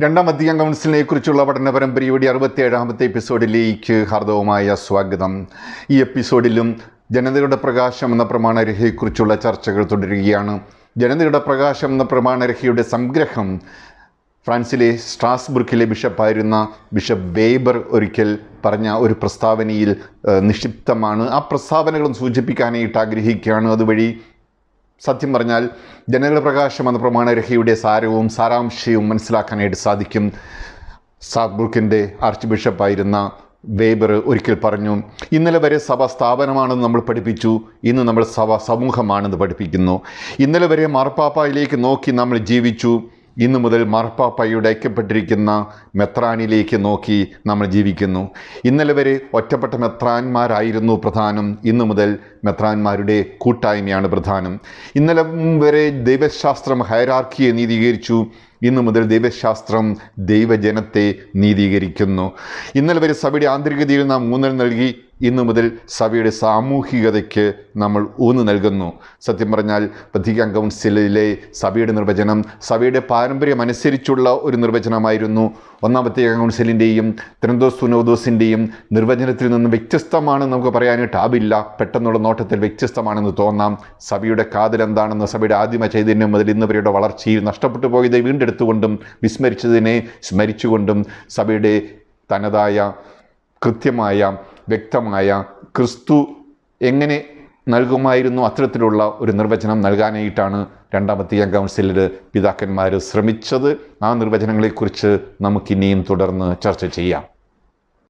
രണ്ടാം അധികം കൗൺസിലിനെ കുറിച്ചുള്ള പഠന പരമ്പരയുടെ അറുപത്തിയേഴാമത്തെ എപ്പിസോഡിലേക്ക് ഹാർദവമായ സ്വാഗതം. ഈ എപ്പിസോഡിലും ജനതയുടെ പ്രകാശം എന്ന പ്രമാണരേഖയെക്കുറിച്ചുള്ള ചർച്ചകൾ തുടരുകയാണ്. ജനതയുടെ പ്രകാശം എന്ന പ്രമാണരേഖയുടെ സംഗ്രഹം ഫ്രാൻസിലെ സ്ട്രാസ്ബുർഗിലെ ബിഷപ്പായിരുന്ന ബിഷപ്പ് വേബർ ഒരിക്കൽ പറഞ്ഞ ഒരു പ്രസ്താവനയിൽ നിക്ഷിപ്തമാണ്. ആ പ്രസ്താവനകളും സൂചിപ്പിക്കാനായിട്ട് ആഗ്രഹിക്കുകയാണ്. അതുവഴി സത്യം പറഞ്ഞാൽ ജനറൽ പ്രകാശം എന്ന പ്രമാണരഹയുടെ സാരവും സാരാംശവും മനസ്സിലാക്കാനായിട്ട് സാധിക്കും. സാബ്രുക്കിന്റെ ആർച്ച് ബിഷപ്പായിരുന്ന വേബർ ഒരിക്കൽ പറഞ്ഞു ഇന്നലെ വരെ സഭ സ്ഥാപനമാണെന്ന് നമ്മൾ പഠിപ്പിച്ചു ഇന്ന് നമ്മൾ സഭ സമൂഹമാണെന്ന് പഠിപ്പിക്കുന്നു. ഇന്നലെ വരെ മാർപ്പാപ്പയിലേക്ക് നോക്കി നമ്മൾ ജീവിച്ചു ഇന്നു മുതൽ മാർപ്പാപ്പയുടെ ഐക്യപ്പെട്ടിരിക്കുന്ന മെത്രാനിലേക്ക് നോക്കി നമ്മൾ ജീവിക്കുന്നു. ഇന്നലെ വരെ ഒറ്റപ്പെട്ട മെത്രാന്മാരായിരുന്നു പ്രധാനം. ഇന്നു മുതൽ മെത്രാന്മാരുടെ കൂട്ടായ്മയാണ് പ്രധാനം. ഇന്നലെ വരെ ദൈവശാസ്ത്രം ഹൈറാർക്കിയെ നീതീകരിച്ചു. ഇന്നു മുതൽ ദൈവശാസ്ത്രം ദൈവജനത്തെ നീതീകരിക്കുന്നു. ഇന്നലെ വരെ സഭയുടെ ആന്തരികതയിൽ നാം ഊന്നൽ നൽകി. ഇന്നു മുതൽ സഭയുടെ സാമൂഹികതയ്ക്ക് നമ്മൾ ഊന്നു നൽകുന്നു. സത്യം പറഞ്ഞാൽ വത്തിക്കാൻ കൗൺസിലിലെ സഭയുടെ നിർവചനം സഭയുടെ പാരമ്പര്യം അനുസരിച്ചുള്ള ഒരു നിർവചനമായിരുന്നു. ഒന്നാം വത്തിക്കാൻ കൗൺസിലിന്റെയും തിരുവനന്തപുരം സുനോദോസിന്റെയും നിർവചനത്തിൽ നിന്ന് വ്യത്യസ്തമാണെന്ന് നമുക്ക് പറയാനായിട്ടാവില്ല പെട്ടെന്നുള്ള നോട്ടത്തിൽ വ്യത്യസ്തമാണെന്ന് തോന്നാം. സഭയുടെ കാതൽ എന്താണെന്ന് സഭയുടെ ആദിമ ചൈതന്യം മുതൽ ഇന്നവരുടെ വളർച്ചയിൽ നഷ്ടപ്പെട്ടു പോയதை വീണ്ടെടുത്തുകൊണ്ടും വിസ്മരിച്ചതിനെ സ്മരിച്ചുകൊണ്ടും സഭയുടെ തനതായ കൃത്യമായ വ്യക്തമായ ക്രിസ്തു എങ്ങനെ നൽകുമായിരുന്നു അത്തരത്തിലുള്ള ഒരു നിർവചനം നൽകാനായിട്ടാണ് രണ്ടാമത്തെ കൗൺസിലിൽ പിതാക്കന്മാർ ശ്രമിച്ചത്. ആ നിർവചനങ്ങളെക്കുറിച്ച് നമുക്കിനിയും തുടർന്ന് ചർച്ച ചെയ്യാം.